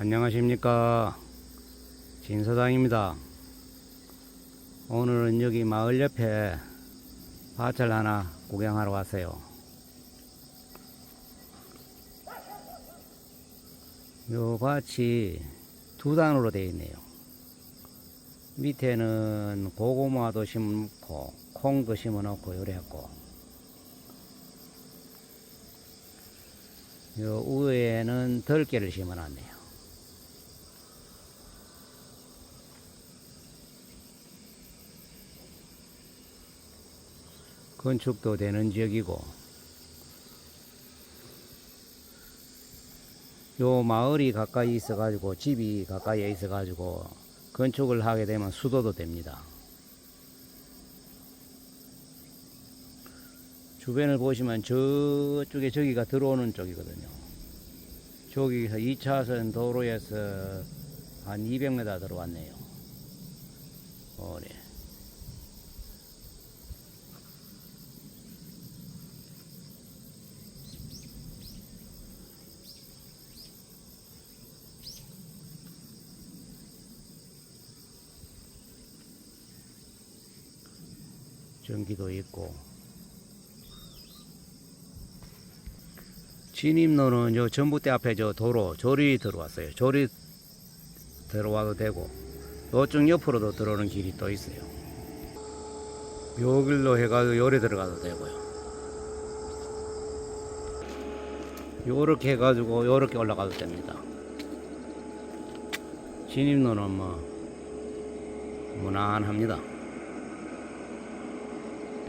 안녕하십니까. 진서당입니다. 오늘은 여기 마을 옆에 밭을 하나 구경하러 왔어요. 요 밭이 두 단으로 되어 있네요. 밑에는 고구마도 심고 콩도 심어 놓고 요래 했고 요 위에는 들깨를 심어 놨네요 건축도 되는 지역이고 요 마을이 가까이 있어 가지고 집이 가까이에 있어 가지고 건축을 하게 되면 수도도 됩니다. 주변을 보시면 저쪽에 저기가 들어오는 쪽이거든요. 저기서 2차선 도로에서 한 200m 들어왔네요. 어, 네. 전기도 있고. 진입로는 요 전봇대 앞에 저 도로 조리 들어왔어요. 조리 들어와도 되고 요쪽 옆으로도 들어오는 길이 또 있어요. 요 길로 해가지고 요래 들어가도 되고요. 요렇게 해가지고 요렇게 올라가도 됩니다. 진입로는 뭐 무난합니다